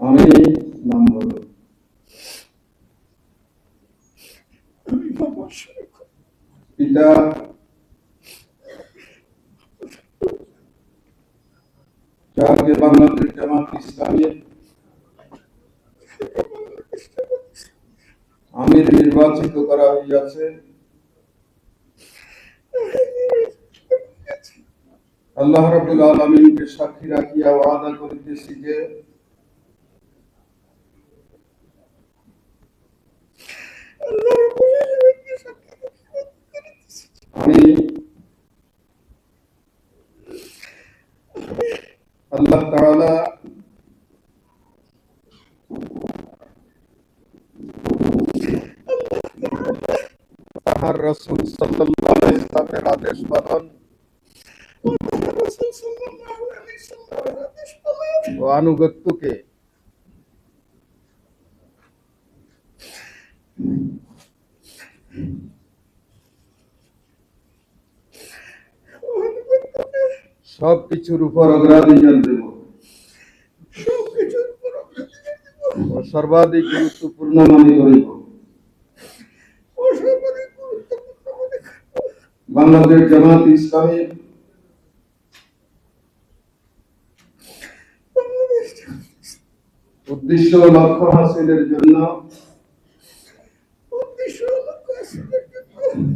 আমি নাম বলব পিতা। আমির নির্বাচিত করা হইয়াছে। আল্লাহ রাব্বুল আলামিনকে সাক্ষী রাখিয়া ওয়াদা করিতেছি যে আল্লাহ রাব্বুল আলামিনকে সাক্ষী করিতেছি আমি আল্লাহ তাআলা তাহার রাসূল সাল্লাল্লাহু আলাইহি ওয়াসাল্লামের আদেশ পালন ও আনুগত্যকে সব কিছুর উপর অগ্রাধিকার দেব। সর্বাধিক মনে গুরুত্বপূর্ণ মনে করব। বাংলাদেশ জামাত ইসলামী বাংলাদেশ উদ্দেশ্য লক্ষ্য হাসিলের জন্য।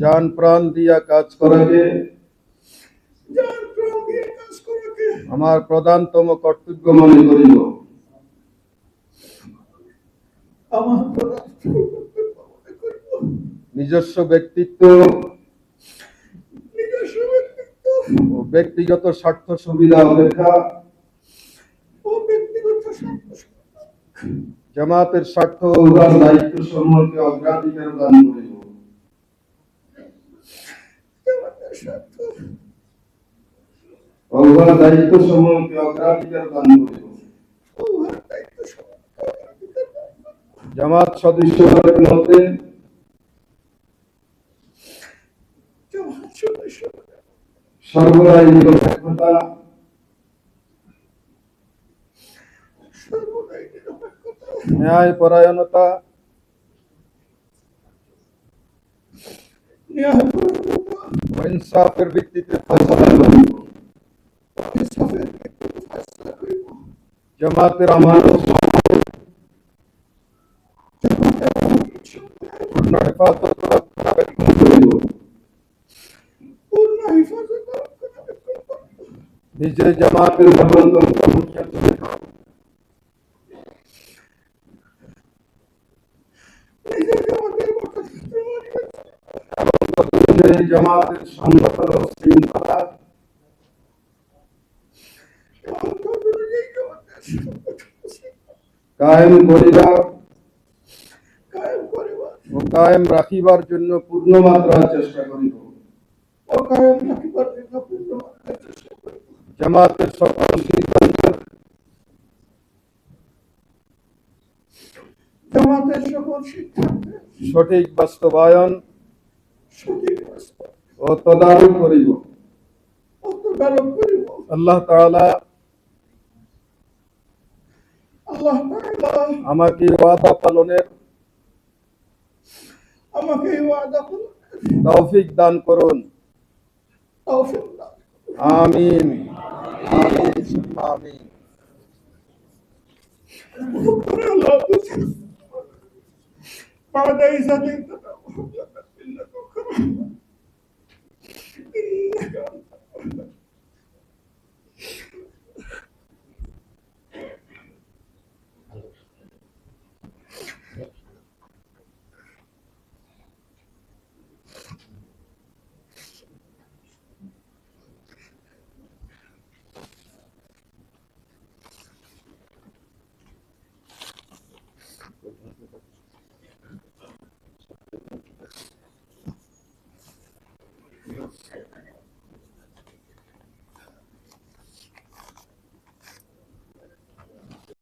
জান প্রাণ দিয়া কাজ করাকে। আমার প্রধানতম কর্তব্য মনে করিব। নিজস্ব ব্যক্তিত্ব। ব্যক্তিগত স্বার্থ সুবিধা অপেক্ষা ও ব্যক্তিগত স্বার্থ জামাতের স্বার্থ উদার দায়িত্ব সমূহকে অগ্রাধিকার দান করিব। অগ্রাধিকার দায়িত্ব সমাজকে অগ্রাধিকার দান করব। জামাত সদস্যদের মধ্যে সর্বদাই নিরপেক্ষতা সর্বদাই নিরপেক্ষতা ন্যায় পরায়ণতা ন্যায়পরায়ণতা ও ইনসাফের ভিত্তিতে ফয়সালা করিব ইনসাফের ভিত্তিতে ফয়সালা করিব জামাতের আমানত জামাতের আমানত সম্পর্কে পূর্ণ হেফাজত ও রক্ষণাবেক্ষণ করিব পূর্ণ হেফাজত ও রক্ষণাবেক্ষণ করব। নিজে জামাতের গঠনতন্ত্র জামাতের সংগঠন ও শৃঙ্খলা কায়েম করিবা করিবার ও কায়েম রাখিবার জন্য পূর্ণ মাত্রার চেষ্টা করিব ও কায়েম রাখিবার জন্য পূর্ণ মাত্রায় চেষ্টা করিব। জামাতের সকল সিদ্ধান্ত জামাতের সকল সিদ্ধান্তের সঠিক বাস্তবায়ন সঠিক ও তদারক করিব। আল্লাহ তাআলা আল্লাহ তাআলা আমাকে ওয়াদা পালনের আমাকে ওয়াদা পালনের তৌফিক দান করুন। তৌফিক দান আমিন। আমিন। আমিন Paradise, I think.